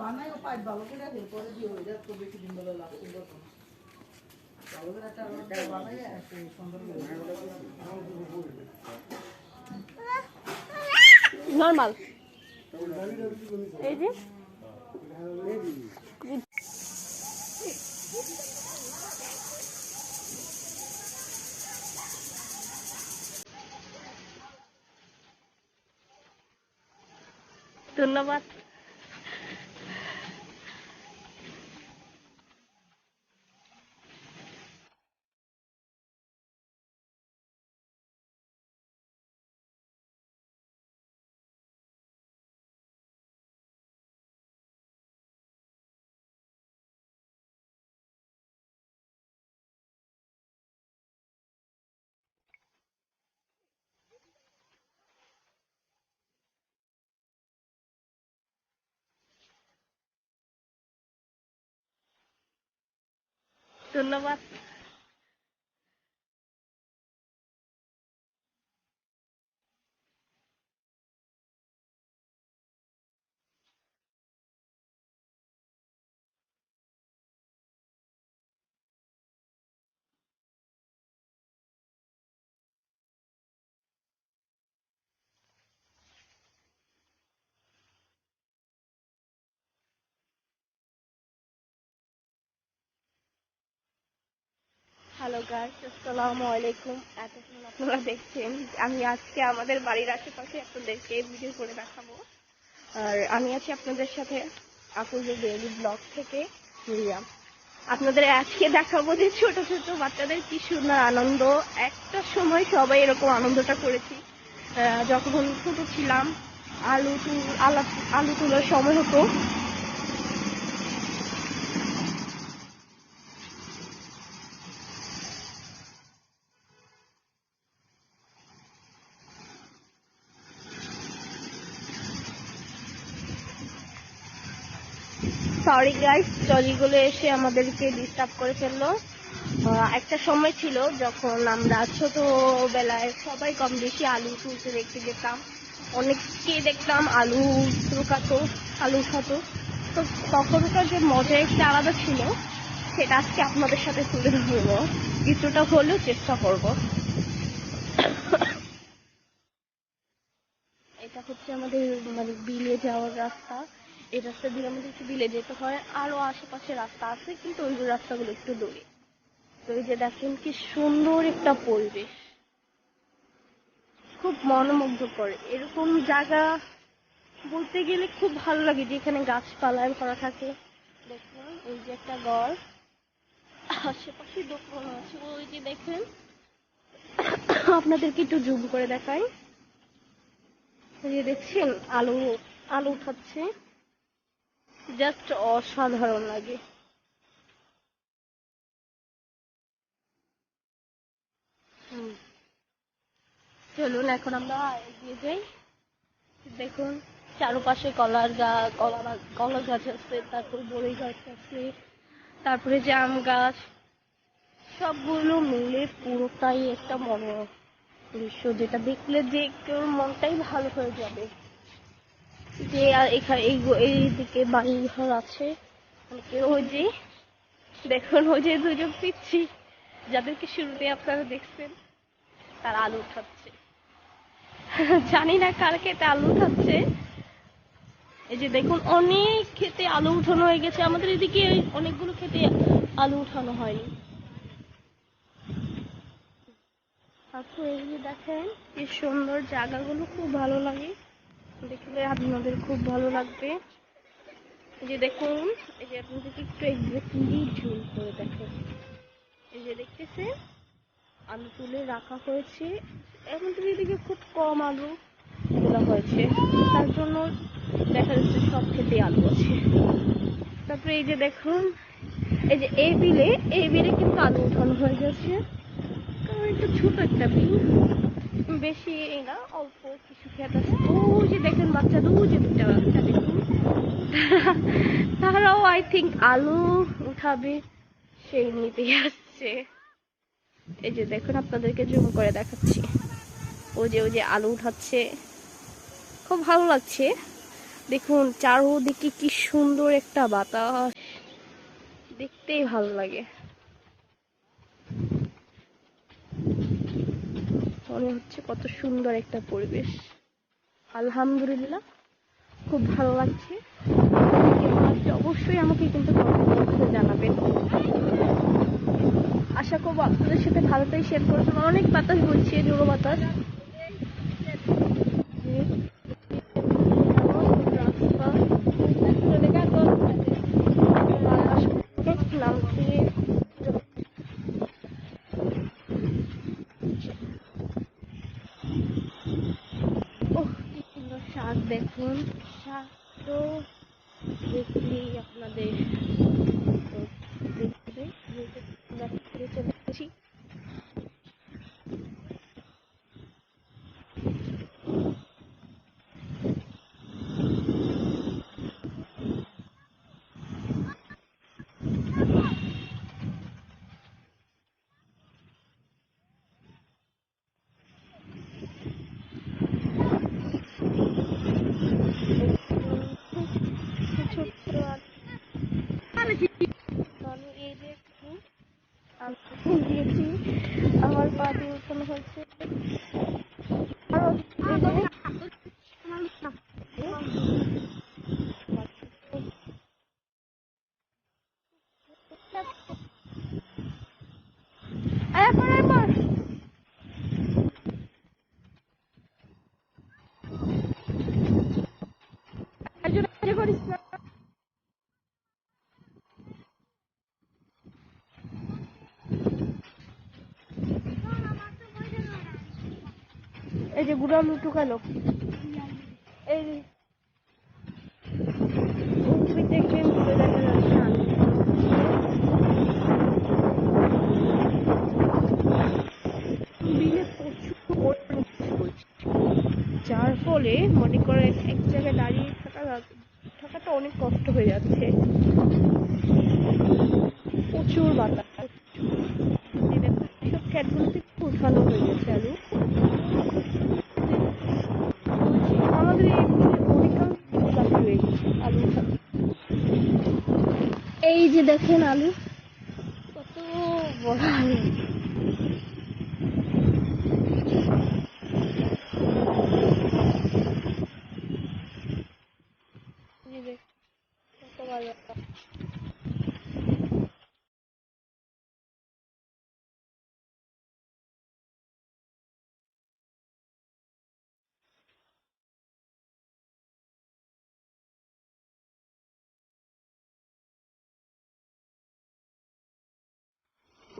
বানাই, ও ভালো করে দিয়ে পরে দিয়ে হয়ে তো বেশি দিন না। ভালো করে সুন্দর এই যে। ধন্যবাদ। ধন্যবাদ। হ্যালো গাইস আসসালামু আলাইকুম এতক্ষণ আপনারা দেখছেন। আমি আজকে আমাদের বাড়ির আশেপাশে আপনাদেরকে ভিডিও করে দেখাবো। আর আমি আছি আপনাদের সাথে আপুজের ডেইলি ব্লগ থেকে মিরিয়াম আপনাদের আজকে দেখাবো যে ছোট ছোট বাচ্চাদের কি সুন্দর আনন্দ। একটা সময় সবাই এরকম আনন্দটা করেছি। যখন ছোট ছিলাম, আলু তুল আলু তোলার সময় হতো। সরি গাইস টলিগুলো এসে আমাদেরকে ডিস্টার্ব করে ফেলল। একটা সময় ছিল যখন আমরা ছোটবেলায় সবাই কম বেশি আলু তুলতে দেখতে যেতাম। অনেককে দেখতাম আলু লুকাতো আলু উঠাতো তো তখনকার যে মজা একটা আলাদা ছিল, সেটা আজকে আপনাদের সাথে তুলে ধরবো। কিছুটা হলেও চেষ্টা করব। এটা হচ্ছে আমাদের মানে বিলে যাওয়ার রাস্তা। এই রাস্তা দিয়ে আমাদের একটু বিলে যেতে হয়। আরও আশেপাশে রাস্তা আছে, কিন্তু ওই রাস্তাগুলো একটু দূরে। তো এই যে দেখেন কি সুন্দর একটা পরিবেশ। খুব মনোমুগ্ধকর। এরকম জায়গা বলতে গেলে খুব ভালো লাগে, যেখানে গাছপালায় ভরা থাকে। দেখুন, এই যে একটা গড় আশেপাশে দোকান আছে ওই যে দেখেন। আপনাদেরকে একটু জুম করে দেখাই। দেখছেন, আলু আলু উঠাচ্ছে। জাস্ট অসাধারণ লাগে। চলুন, এখন আমরা এগিয়ে যাই। দেখুন, চারপাশে কলার গাছ কলা কলা গাছ আছে, তারপর বড়ই গাছ আছে, তারপরে জাম গাছ। সবগুলো মিলে পুরোটাই একটা মনোরম দৃশ্য, যেটা দেখলে যে কেউ মনটাই ভালো হয়ে যাবে। যে এখানে এই দিকে বাড়ি ঘর আছে। মানে ওই যে, দেখুন, ওই যে দুজন পিচ্ছি। যাদেরকে শুরুতে আপনারা দেখছেন, তারা আলু উঠাচ্ছে। জানি না কার খেতে আলু উঠাচ্ছে। এই যে দেখুন, অনেক খেতে আলু উঠানো হয়ে গেছে। আমাদের এদিকে অনেকগুলো খেতে আলু উঠানো হয়নি। তারপর এই যে দেখেন, কি সুন্দর জায়গাগুলো, খুব ভালো লাগে। দেখলে আপনাদের খুব ভালো লাগবে। এই যে দেখুন, এই যে আপনাদেরকে একটু এক্সাক্টলি ঝুল করে দেখেন। এই যে দেখতেছে আলু তুলে রাখা হয়েছে। আমাদের এদিকে খুব কম আলু তোলা হয়েছে। তার জন্য দেখা যাচ্ছে সব খেতে আলু আছে। তারপরে এই যে দেখুন, এই যে এই বিলে এই বিলে কিন্তু আলু উঠানো হয়ে গেছে। কারণ একটু ছোট একটা বিল। বেশি না, অল্প ওই যে দেখেন বাচ্চাদের ওই যে দুটা বাচ্চা তারাও আই থিঙ্ক আলু উঠাবে। সেই নিতেই আসছে। এই যে দেখুন, আপনাদেরকে জুম করে দেখাচ্ছি। ও যে, ওই যে আলু উঠাচ্ছে। খুব ভালো লাগছে। দেখুন, চারোদিকে কি সুন্দর একটা বাতাস। দেখতেই ভালো লাগে। মনে হচ্ছে কত সুন্দর একটা পরিবেশ। আলহামদুলিল্লাহ, খুব ভালো লাগছে। অবশ্যই আমাকে কিন্তু জানাবেন। আশা করব আপনাদের সাথে ভালোটাই শেয়ার করবেন অনেক বাতাস বলছে জোরো বাতাস ওহ কি সুন্দর শাক দেখুন শাক তো দেখলেই আপনাদের তো দেখবে আমরা ফিরে চলে এসেছি ছোট্ট আর- আমি এই যে আমার পা দিয়ে উঠানো হয়েছে আরও এই যে এরপর এরপর একজন ইয়ে করিস না এই যে গুড়া লুটু গেল এই। যার ফলে মনে করে এক জায়গায় দাঁড়িয়ে থাকা থাকাটা অনেক কষ্ট হয়ে যাচ্ছে। প্রচুর বাতাস। দেখেন আলু। কত বড় আলু।